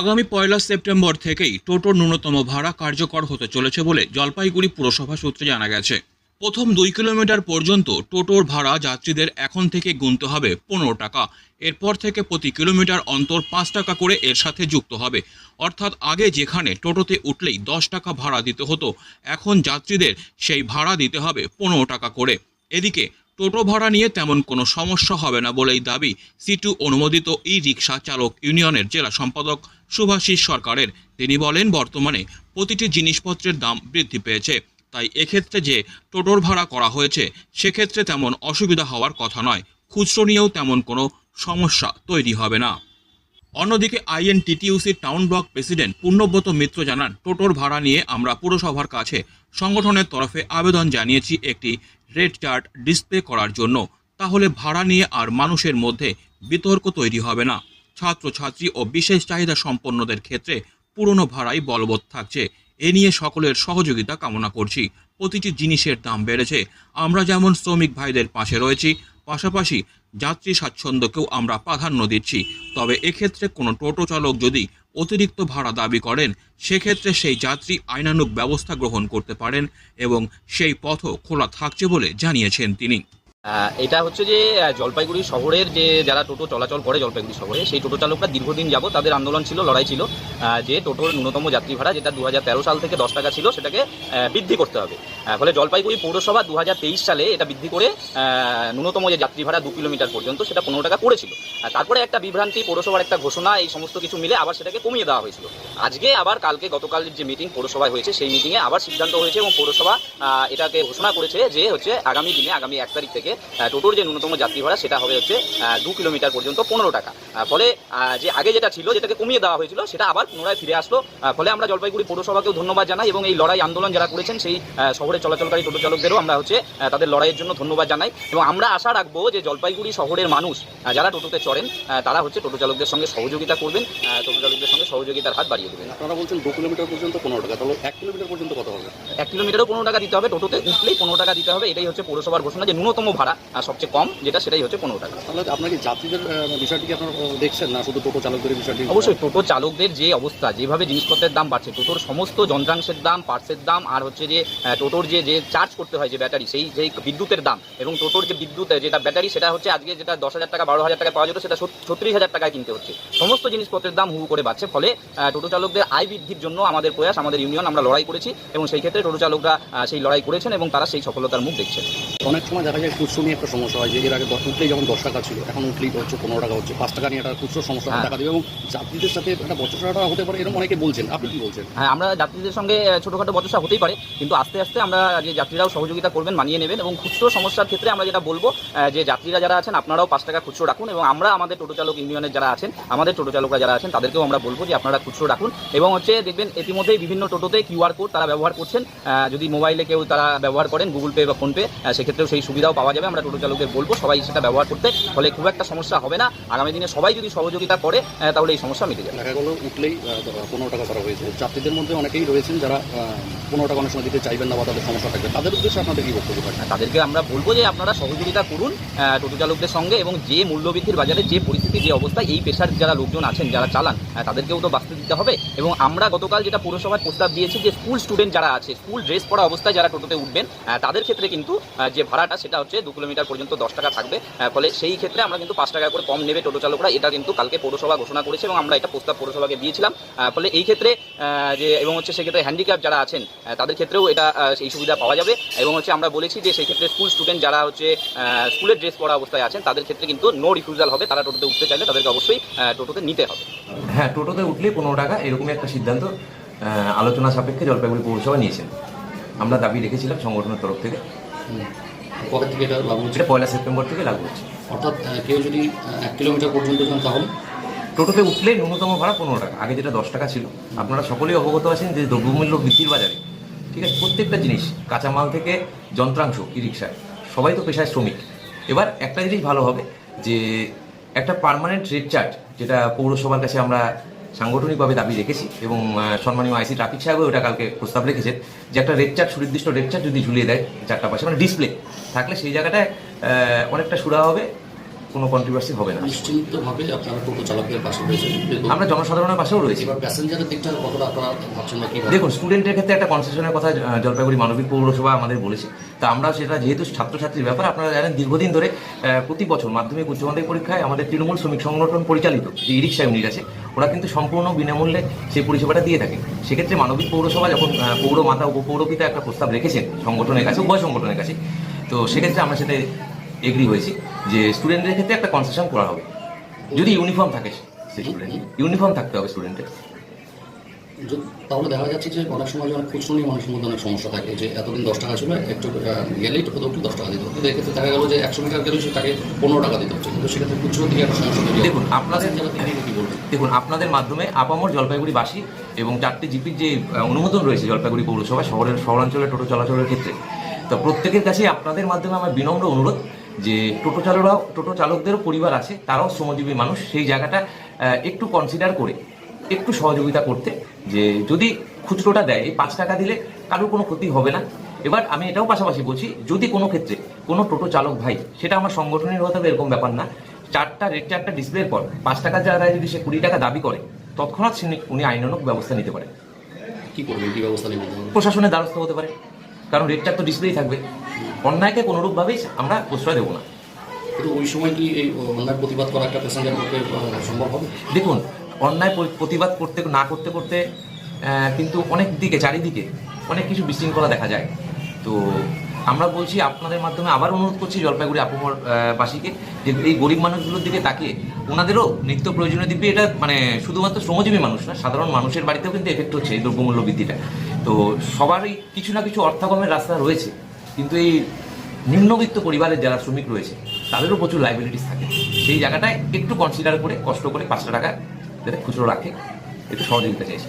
আগামী পয়লা সেপ্টেম্বর থেকেই টোটোর ন্যূনতম ভাড়া কার্যকর হতে চলেছে বলে জলপাইগুড়ি পুরসভা সূত্রে জানা গেছে। প্রথম দুই কিলোমিটার পর্যন্ত টোটোর ভাড়া যাত্রীদের এখন থেকে গুনতে হবে পনেরো টাকা। এরপর থেকে প্রতি কিলোমিটার অন্তর পাঁচ টাকা করে এর সাথে যুক্ত হবে। অর্থাৎ আগে যেখানে টোটোতে উঠলেই দশ টাকা ভাড়া দিতে হতো, এখন যাত্রীদের সেই ভাড়া দিতে হবে পনেরো টাকা করে। এদিকে টোটো ভাড়া নিয়ে তেমন কোনো সমস্যা হবে না বলেই দাবি সিটু অনুমোদিত ই রিক্সা চালক ইউনিয়নের জেলা সম্পাদক সুভাষিস সরকারের। তিনি বলেন, বর্তমানে প্রতিটি জিনিসপত্রের দাম বৃদ্ধি পেয়েছে। তাই এক্ষেত্রে যে টোটোর ভাড়া করা হয়েছে, সেক্ষেত্রে তেমন অসুবিধা হওয়ার কথা নয়। খুচরো নিয়েও তেমন কোনো সমস্যা তৈরি হবে না। অন্যদিকে আইএনটিটিউসির town block president Purnabrata Mitra জানান, টোটোর ভাড়া নিয়ে আমরা পুরসভার কাছে সংগঠনের তরফে আবেদন জানিয়েছি একটি রেড চার্ট ডিসপ্লে করার জন্য, তাহলে ভাড়া নিয়ে আর মানুষের মধ্যে বিতর্ক তৈরি হবে না। ছাত্রছাত্রী ও বিশেষ চাহিদা সম্পন্নদের ক্ষেত্রে পুরনো ভাড়াই বলবৎ থাকছে। এ নিয়ে সকলের সহযোগিতা কামনা করছি। প্রতিটি জিনিসের দাম বেড়েছে। আমরা যেমন শ্রমিক ভাইদের পাশে রয়েছি, পাশাপাশি যাত্রী স্বাচ্ছন্দ্যকেও আমরা প্রাধান্য দিচ্ছি। তবে এক্ষেত্রে কোনো টোটো চালক যদি অতিরিক্ত ভাড়া দাবি করেন। সেক্ষেত্রে সেই যাত্রী আইনানুগ ব্যবস্থা গ্রহণ করতে পারেন এবং সেই পথও খোলা থাকছে বলে জানিয়েছেন তিনি। এটা হচ্ছে যে জলপাইগুড়ি শহরের যে, যারা টোটো চলাচল করে জলপাইগুড়ি শহরে, সেই টোটো চালকরা দীর্ঘদিন যাব তাদের আন্দোলন ছিল, লড়াই ছিল যে টোটোর ন্যূনতম যাত্রী ভাড়া যেটা দু হাজার তেরো সাল থেকে দশ টাকা ছিল, সেটাকে বৃদ্ধি করতে হবে। ফলে জলপাইগুড়ি পৌরসভা দু হাজার তেইশ সালে এটা বৃদ্ধি করে ন্যূনতম যে যাত্রী ভাড়া দু কিলোমিটার পর্যন্ত সেটা পনেরো টাকা করেছিল তারপরে একটা বিভ্রান্তি, পৌরসভার একটা ঘোষণা, এই সমস্ত কিছু মিলে আবার সেটাকে কমিয়ে দেওয়া হয়েছিল। আজকে আবার কালকে গতকালের যে মিটিং পৌরসভায় হয়েছে, সেই মিটিংয়ে আবার সিদ্ধান্ত হয়েছে এবং পৌরসভা এটাকে ঘোষণা করেছে যে হচ্ছে আগামী দিনে, আগামী এক তারিখ থেকে আহ, টোটোর যে ন্যূনতম যাত্রী ভাড়া সেটা হবে হচ্ছে দু কিলোমিটার পর্যন্ত পনেরো টাকা। ফলে যে আগে যেটা ছিল যেটাকে কমিয়ে দেওয়া হয়েছিল সেটা আবার পুনরায় ফিরে আসলো। ফলে আমরা জলপাইগুড়ি পৌরসভাকেও ধন্যবাদ জানাই এবং এই লড়াই আন্দোলন যারা করেছেন সেই শহরে চলাচলকারী টোটো চালকদেরও আমরা হচ্ছে তাদের লড়াইয়ের জন্য ধন্যবাদ জানাই। এবং আমরা আশা রাখব যে জলপাইগুড়ি শহরের মানুষ যারা টোটোতে চড়েন তারা হচ্ছে টোটো চালকদের সঙ্গে সহযোগিতা করবেন টোটো চালকদের সঙ্গে সহযোগিতার হাত বাড়িয়ে দেবেন। আপনারা বলছেন দু কিলোমিটার পর্যন্ত পনেরো টাকা তাহলে এক কিলোমিটার পর্যন্ত কত হবে? এক কিলোমিটারও পনেরো টাকা দিতে হবে টোটোতে উঠলেই পনেরো টাকা দিতে হবে এটাই হচ্ছে পৌরসভার ঘোষণা যে ন্যূনতম ভাড়া আহ, সবচেয়ে কম যেটা সেটাই হচ্ছে পনেরো টাকা। তাহলে আপনার কি যাত্রীদের আহ, বিষয়টি কি আপনারা দেখছেন না? শুধু টোটো চালকদের বিষয়টি? অবশ্যই টোটো চালকদের যে অবস্থা যেভাবে জিনিসপত্রের দাম বাড়ছে টোটোর সমস্ত যন্ত্রাংশের দাম পার্টসের দাম আর হচ্ছে যে টোটোর যে যে চার্জ করতে হয় যে ব্যাটারি সেই যেই বিদ্যুতের দাম এবং টোটোর যে বিদ্যুৎ যেটা ব্যাটারি সেটা হচ্ছে আজকে যেটা দশ হাজার টাকা বারো হাজার টাকা পাওয়া যেত সেটা ছত্রিশ হাজার টাকায় কিনতে হচ্ছে। সমস্ত জিনিসপত্রের দাম হু করে বাড়ছে ফলে টোটো চালকদের আয় বৃদ্ধির জন্য আমাদের প্রয়াস আমাদের ইউনিয়ন আমরা লড়াই করেছি এবং সেই ক্ষেত্রে টোটো চালকরা সেই লড়াই করেছেন এবং তারা সেই সফলতার মুখ দেখছেন। অনেক সময় দেখা যায় খুচরো নিয়ে একটা সমস্যা হয় যে এর আগে দশ উঠলেই যেমন দশ টাকা ছিল এখন উঠলেই হচ্ছে পনেরো টাকা হচ্ছে। পাঁচ টাকা নিয়ে একটা খুচরো সমস্যা হ্যাঁ। টাকা দেবে এবং যাত্রীদের সাথে একটা বচসাটা হতে পারে এরকম অনেকে বলছেন। আপনি কি বলছেন? হ্যাঁ আমরা যাত্রীদের সঙ্গে ছোটোখাটো বচসা হতেই পারে কিন্তু আস্তে আস্তে আমরা যে যাত্রীরাও সহযোগিতা করবেন মানিয়ে নেবেন এবং খুচরো সমস্যার ক্ষেত্রে আমরা যেটা বলব যে যাত্রীরা যারা আছেন আপনারাও পাঁচ টাকা খুচরো রাখুন এবং আমরা আমাদের টোটো চালক ইউনিয়নের যারা আছেন আমাদের টোটো চালকরা যারা আছেন তাদেরকেও আমরা বলব যে আপনারা খুচরো রাখুন এবং হচ্ছে দেখবেন ইতিমধ্যেই বিভিন্ন টোটোতে কিউআর কোড তারা ব্যবহার করছেন। যদি মোবাইলে কেউ তারা ব্যবহার করেন গুগল পে বা ফোনপে সেক্ষেত্রেও সেই সুবিধাও পাওয়া যাবে। আমরা টোটো চালকদের বলব সবাই সেটা ব্যবহার করতে ফলে খুব একটা সমস্যা হবে না। আগামী দিনে সবাই যদি সহযোগিতা করে তাহলে এই সমস্যা মিটে যাবে। দেখা উঠলেই পনেরো টাকা করা হয়েছে। যাত্রীদের মধ্যে অনেকেই রয়েছেন যারা পনেরো টাকা অনেক সময় দিতে চাইবেন না বা তাদের সমস্যা থাকবে। তাদের উদ্দেশ্যে আপনাদের কি বক্তব্য থাকবে? তাদেরকে আমরা বলব যে আপনারা সহযোগিতা করুন টোটো চালকদের সঙ্গে এবং যে মূল্যবৃদ্ধির বাজারে যে পরিস্থিতি যে অবস্থা এই পেশার যারা লোকজন আছেন যারা চালান তাদেরকেও তো বাঁচতে দিতে হবে। এবং আমরা গতকাল যেটা পৌরসভার প্রস্তাব দিয়েছি যে স্কুল স্টুডেন্ট যারা আছে স্কুল ড্রেস পরা অবস্থায় যারা টোটোতে উঠবেন তাদের ক্ষেত্রে কিন্তু যে ভাড়াটা সেটা হচ্ছে দু কিলোমিটার পর্যন্ত দশ টাকা থাকবে। ফলে সেই ক্ষেত্রে আমরা কিন্তু পাঁচ টাকা করে কম নেবে টোটো চালকরা। এটা কিন্তু কালকে পৌরসভা ঘোষণা করেছে এবং আমরা এটা প্রস্তাব পৌরসভাকে দিয়েছিলাম। ফলে এই ক্ষেত্রে যে এবং হচ্ছে সেক্ষেত্রে হ্যান্ডিক্যাপ যারা আছেন তাদের ক্ষেত্রেও এটা এই সুবিধা পাওয়া যাবে। এবং হচ্ছে আমরা বলেছি যে সেই ক্ষেত্রে স্কুল স্টুডেন্ট যারা হচ্ছে স্কুলের ড্রেস পরা অবস্থায় আছেন তাদের ক্ষেত্রে কিন্তু নো রিফিউজাল হবে। তারা টোটোতে উঠতে চাইলে তাদেরকে অবশ্যই টোটোতে নিতে হবে। হ্যাঁ টোটোতে উঠলে পনেরো টাকা এরকমই একটা সিদ্ধান্ত আলোচনা সাপেক্ষে জলপাইগুড়ি পৌরসভা নিয়েছেন। আমরা দাবি রেখেছিলাম সংগঠনের তরফ থেকে। কবে থেকে এটা লাগু হচ্ছে? পয়লা সেপ্টেম্বর থেকে লাগু হচ্ছে। অর্থাৎ কেউ যদি এক কিলোমিটার পর্যন্ত যান তাহলে? টোটোতে উঠলেই ন্যূনতম ভাড়া পনেরো টাকা। আগে যেটা দশ টাকা ছিল। আপনারা সকলেই অবগত আছেন যে দ্রব্যমূল্য বৃদ্ধির বাজারে। ঠিক আছে? প্রত্যেকটা জিনিস কাঁচামাল থেকে যন্ত্রাংশ ই রিক্সায় সবাই তো পেশায় শ্রমিক। এবার একটা জিনিস ভালো হবে যে একটা পার্মানেন্ট রেট চার্ট যেটা পৌরসভার কাছে আমরা সাংগঠনিকভাবে দাবি রেখেছি এবং সম্মানীয় আইসি ট্রাফিক সাহেবও ওটা কালকে প্রস্তাব রেখেছেন যে একটা রেট চার্ট সুনির্দিষ্ট রেট চার্ট যদি ঝুলিয়ে দেয় চারটা পাশে মানে ডিসপ্লে থাকলে সেই জায়গাটায় অনেকটা সুরা হবে কোনো কন্ট্রোভার্সি হবে না। নিশ্চিন্তভাবে আপনারা টোটো পাশে রয়েছেন। আমরা জনসাধারণের পাশেও রয়েছি। প্যাসেঞ্জারের দিকটা কতটা আপনারা ভাবছেন না দেখুন স্টুডেন্টের ক্ষেত্রে একটা কনসেশনের কথা জলপাইগুড়ি মানবিক পৌরসভা আমাদের বলেছে। তা আমরা সেটা যেহেতু ছাত্রছাত্রীর ব্যাপার আপনারা জানেন দীর্ঘদিন ধরে প্রতি বছর মাধ্যমিক উচ্চ মাধ্যমিক পরীক্ষায় আমাদের তৃণমূল শ্রমিক সংগঠন পরিচালিত যে ই রিক্সা ইউনিট আছে ওরা কিন্তু সম্পূর্ণ বিনামূল্যে সেই পরিষেবাটা দিয়ে থাকে। সেক্ষেত্রে মানবিক পৌরসভা যখন পৌর মাতা উপপৌরপিতা একটা প্রস্তাব রেখেছেন সংগঠনের কাছে উভয় সংগঠনের কাছে তো সেক্ষেত্রে আমরা সেটা এগ্রি হয়েছি যে স্টুডেন্টদের ক্ষেত্রে একটা কনসেশন করা হবে। যদি ইউনিফর্ম থাকে সেই স্টুডেন্ট ইউনিফর্ম থাকতে হবে স্টুডেন্টের তাহলে দেখা যাচ্ছে যে অনেক সময় অনেক খুচরো নিয়ে মানুষের মধ্যে অনেক সমস্যা থাকে যে এতদিন দশ টাকা ছিল একটু গেলেই টোটো একটু দশ টাকা দিত কিন্তু এক্ষেত্রে দেখা গেল যে একশো মিটার গেলেও সে তাকে পনেরো টাকা দিতে হচ্ছে। কিন্তু সেক্ষেত্রে খুচরো দিকে একটা সমস্যা দেখুন, আপনাদের- দেখুন আপনাদের মাধ্যমে আপামর জলপাইগুড়িবাসী এবং চারটি জিপির যে অনুমোদন রয়েছে জলপাইগুড়ি পৌরসভা শহরের শহরাঞ্চলে টোটো চলাচলের ক্ষেত্রে তো প্রত্যেকের কাছে আপনাদের মাধ্যমে আমার বিনম্র অনুরোধ যে টোটো চালকরাও টোটো চালকদেরও পরিবার আছে তারাও শ্রমজীবী মানুষ সেই জায়গাটা একটু কনসিডার করে একটু সহযোগিতা করতে যে যদি খুচরোটা দেয় এই পাঁচ টাকা দিলে কারোর কোনো ক্ষতি হবে না। এবার আমি এটাও পাশাপাশি বলছি যদি কোনো ক্ষেত্রে কোনো টোটো চালক ভাই সেটা আমার সংগঠনের হতে হবে এরকম ব্যাপার না চারটা রেড চারটা ডিসপ্লের পর পাঁচ টাকার জায়গায় যদি সে কুড়ি টাকা দাবি করে তৎক্ষণাৎ উনি আইনানুক ব্যবস্থা নিতে পারে। কি করবেন? কি ব্যবস্থা নেবেন? প্রশাসনের দ্বারস্থ হতে পারে। কারণ রেটটা তো ডিসপ্লেই থাকবে। অন্যায়কে কোনোরূপভাবেই আমরা প্রশ্রয় দেবো না। কিন্তু ওই সময় কি এই অন্যায় প্রতিবাদ করা একটা প্যাসেঞ্জার পক্ষে সম্ভব হবে? দেখুন অন্যায় প্রতিবাদ করতে না করতে করতে কিন্তু অনেক দিকে চারিদিকে অনেক কিছু বিশৃঙ্খলা দেখা যায়। তো আমরা বলছি আপনাদের মাধ্যমে আবার অনুরোধ করছি জলপাইগুড়ি আপুমর বাসীকে যে এই গরিব মানুষগুলোর দিকে তাকিয়ে। ওনাদেরও নিত্য প্রয়োজনীয় দিব্যে, এটা মানে শুধুমাত্র শ্রমজীবী মানুষ না, সাধারণ মানুষের বাড়িতেও কিন্তু এফেক্ট হচ্ছে এই দ্রব্যমূল্য বৃদ্ধিটা। তো সবারই কিছু না কিছু অর্থাগমের রাস্তা রয়েছে। কিন্তু এই নিম্নবিত্ত পরিবারের যারা শ্রমিক রয়েছে, তাদেরও প্রচুর লাইবিলিটিস থাকে। সেই জায়গাটায় একটু কনসিডার করে, কষ্ট করে পাঁচটা টাকা যাতে খুচরো রাখে, একটু সহযোগিতা চাইছি।